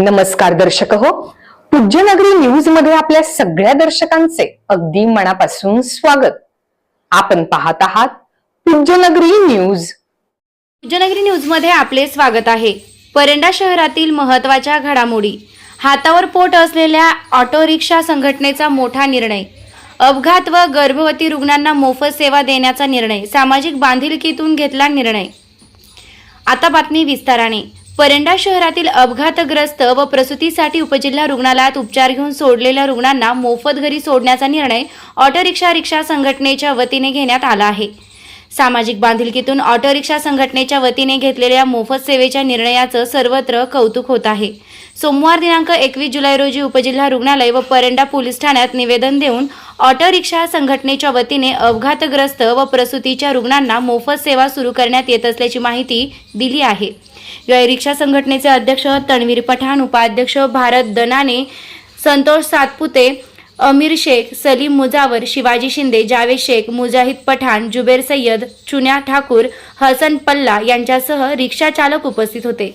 नमस्कार दर्शक हो. पूज्यनगरी न्यूजमध्ये आपल्या सगळ्या दर्शकांचे अगदी मनापासून स्वागत. आपण पाहत आहात पूज्यनगरी न्यूज पूज्यनगरी न्यूजमध्ये आपले स्वागत आहे. परंडा शहरातील महत्त्वाच्या घडामोडी. हातावर पोट असलेल्या ऑटो रिक्षा संघटनेचा मोठा निर्णय. अपघात व गर्भवती रुग्णांना मोफत सेवा देण्याचा निर्णय. सामाजिक बांधिलकीतून घेतला निर्णय. आता बातमी विस्ताराने. परंडा शहरातील अपघातग्रस्त व प्रसूतीसाठी उपजिल्हा रुग्णालयात उपचार घेऊन सोडलेल्या रुग्णांना मोफत घरी सोडण्याचा निर्णय ऑटो रिक्षा रिक्षा संघटनेच्या वतीने घेण्यात आला आहे. सामाजिक बांधिलकीतून ऑटो रिक्षा संघटनेच्या वतीने घेतलेल्या मोफत सेवेच्या निर्णयाचं सर्वत्र कौतुक होत आहे. सोमवार दिनांक एकवीस जुलै रोजी उपजिल्हा रुग्णालय व परंडा पोलीस ठाण्यात निवेदन देऊन ऑटो रिक्षा संघटनेच्या वतीने अपघातग्रस्त व प्रसूतीच्या रुग्णांना मोफत सेवा सुरू करण्यात येत असल्याची माहिती दिली आहे. या रिक्षा संघटनेचे अध्यक्ष तणवीर पठाण उपाध्यक्ष भारत दनाने संतोष सातपुते अमीर शेख सलीम मुजावर शिवाजी शिंदे जावेद शेख मुजाहिद पठाण जुबेर सय्यद चुन्या ठाकूर हसन पल्ला यांच्यासह रिक्षा चालक उपस्थित होते.